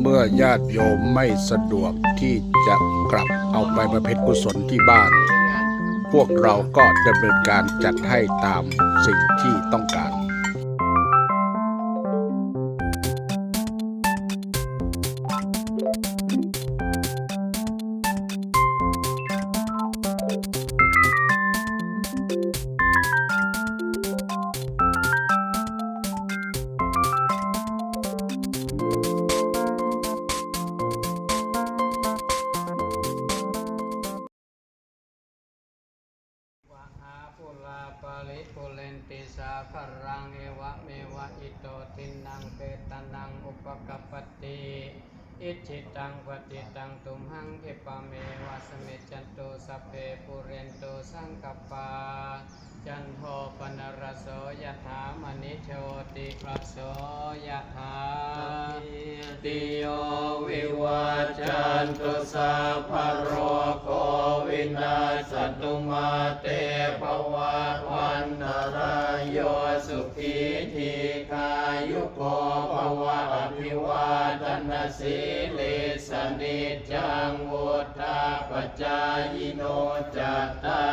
เมื่อญาติโยมไม่สะดวกที่จะกลับเอาไปประเพณกุศลที่บ้าน พวกเราก็ดำเนินการจัดให้ตามสิ่งที่ต้องการ ปาลิปุเรนติสาคารังเอวะเมวะอิโตทินังเปตานังอุปกปปติอิจิตังปฏิตังตุมหังเอปเมวะสเมจันโตสัพเพปุเรนโตสังกปาจันโทปนรโสยถามณิโชติรสโสยถาติโยวิวัจจันตุสัพพะโร วินาสตุมาเตภวะวันตรายโยสุขีทีคายุโกภวะอภิวาทนาสีลิสนิจจังวุฒาปจายโนจัตตา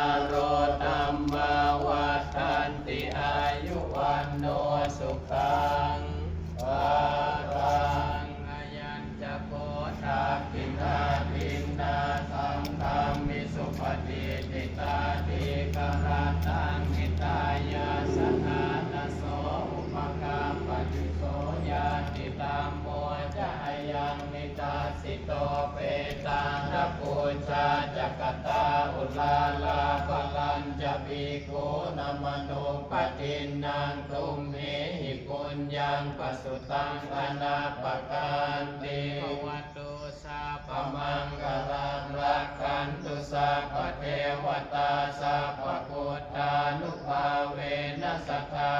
ยังนิตาสิโตเปตังระปูชาจักตาอุลาลาปลัญจะปีโกนมโนปฏินังตุมเหหิปุญญังปสุตังอนาปการติภวตุสาปมังกลังรักขันตุสัพเทวตาสัพพุทธานุภาเวนัสทธา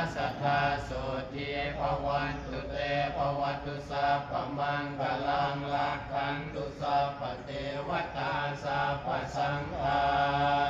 นัสทธาโสตีภวันตุเตภวตุสัพพมังกลังลักขันตุสัพพเทวตาสัพพสังฆา